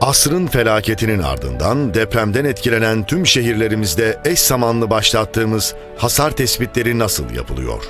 Asrın felaketinin ardından depremden etkilenen tüm şehirlerimizde eş zamanlı başlattığımız hasar tespitleri nasıl yapılıyor?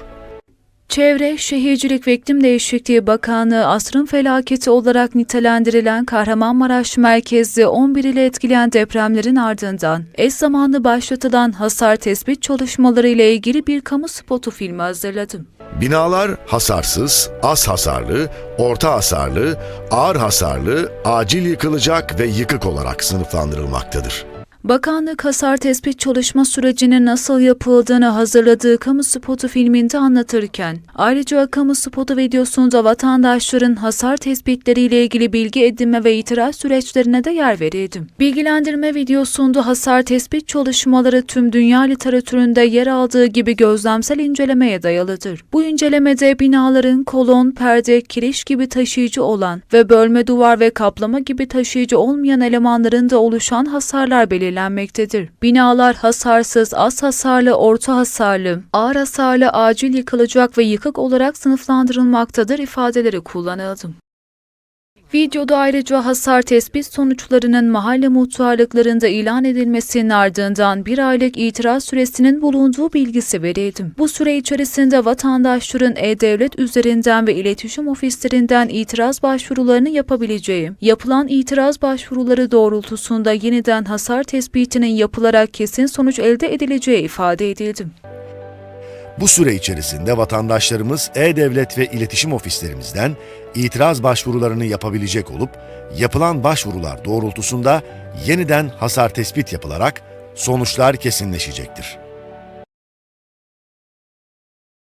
Çevre, Şehircilik ve İklim Değişikliği Bakanlığı asrın felaketi olarak nitelendirilen Kahramanmaraş merkezli 11 ile etkileyen depremlerin ardından eş zamanlı başlatılan hasar tespit çalışmaları ile ilgili bir kamu spotu filmi hazırladım. Binalar hasarsız, az hasarlı, orta hasarlı, ağır hasarlı, acil yıkılacak ve yıkık olarak sınıflandırılmaktadır. Bakanlık hasar tespit çalışma sürecinin nasıl yapıldığını hazırladığı kamu spotu filminde anlatırken, ayrıca kamu spotu videosunda vatandaşların hasar tespitleriyle ilgili bilgi edinme ve itiraz süreçlerine de yer verildim. Bilgilendirme videosunda hasar tespit çalışmaları tüm dünya literatüründe yer aldığı gibi gözlemsel incelemeye dayalıdır. Bu incelemede binaların kolon, perde, kiriş gibi taşıyıcı olan ve bölme duvar ve kaplama gibi taşıyıcı olmayan elemanlarında oluşan hasarlar belirlenmektedir. Binalar hasarsız, az hasarlı, orta hasarlı, ağır hasarlı, acil yıkılacak ve yıkık olarak sınıflandırılmaktadır ifadeleri kullanıldı. Videoda ayrıca hasar tespit sonuçlarının mahalle muhtarlıklarında ilan edilmesinin ardından bir aylık itiraz süresinin bulunduğu bilgisi verildi. Bu süre içerisinde vatandaşların E-Devlet üzerinden ve iletişim ofislerinden itiraz başvurularını yapabileceği, yapılan itiraz başvuruları doğrultusunda yeniden hasar tespitinin yapılarak kesin sonuç elde edileceği ifade edildi. Bu süre içerisinde vatandaşlarımız E-Devlet ve iletişim ofislerimizden itiraz başvurularını yapabilecek olup, yapılan başvurular doğrultusunda yeniden hasar tespit yapılarak sonuçlar kesinleşecektir.